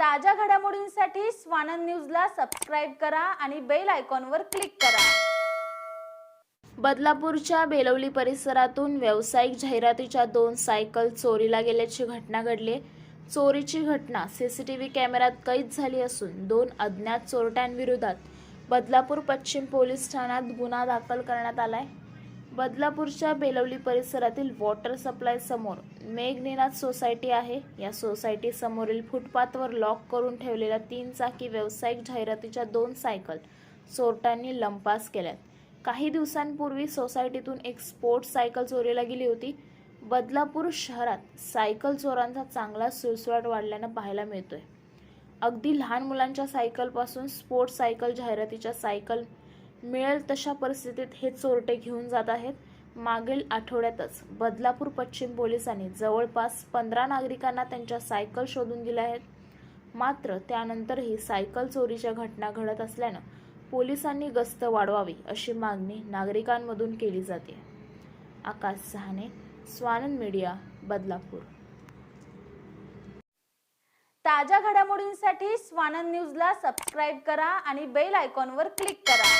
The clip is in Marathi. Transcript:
ताज्या घडामोडींसाठी स्वानंद न्यूजला सबस्क्राईब करा आणि बेल आयकॉनवर क्लिक करा. बदलापूरच्या बेलवली परिसरातून व्यावसायिक जाहिरातीच्या दोन सायकल चोरीला गेल्याची घटना घडली. चोरीची घटना सीसीटीव्ही कॅमेऱ्यात कैद झाली असून दोन अज्ञात चोरट्यांविरोधात बदलापूर पश्चिम पोलीस ठाण्यात गुन्हा दाखल करण्यात आलाय. बदलापूरच्या बेलवली परिसरातील वॉटर सप्लाय समोर मेघनिनाथ सोसायटी आहे. या सोसायटी समोरील फुटपाथवर लॉक करून ठेवलेल्या तीन चाकी व्यावसायिक जाहिरातीच्या दोन सायकल चोरट्यांनी लंपास केल्यात. काही दिवसांपूर्वी सोसायटीतून एक स्पोर्ट्स सायकल चोरीला गेली होती. बदलापूर शहरात सायकल चोरांचा चांगला सुळसुळाट वाढल्यानं पाहायला मिळतोय. अगदी लहान मुलांच्या सायकलपासून स्पोर्ट्स सायकल जाहिरातीच्या सायकल मिळेल तशा परिस्थितीत हे चोरटे घेऊन जात आहेत. मागील आठवड्यातच बदलापूर पश्चिम पोलिसांनी जवळपास पंधरा नागरिकांना त्यांच्या सायकल शोधून दिल्या आहेत. मात्र त्यानंतरही सायकल चोरीच्या घटना घडत असल्यानं पोलिसांनी गस्त वाढवावी अशी मागणी नागरिकांमधून केली जाते. आकाश सहाने स्वानंद मीडिया बदलापूर. ताज्या घडामोडींसाठी स्वानंद न्यूजला सबस्क्राईब करा आणि बेल आयकॉनवर क्लिक करा.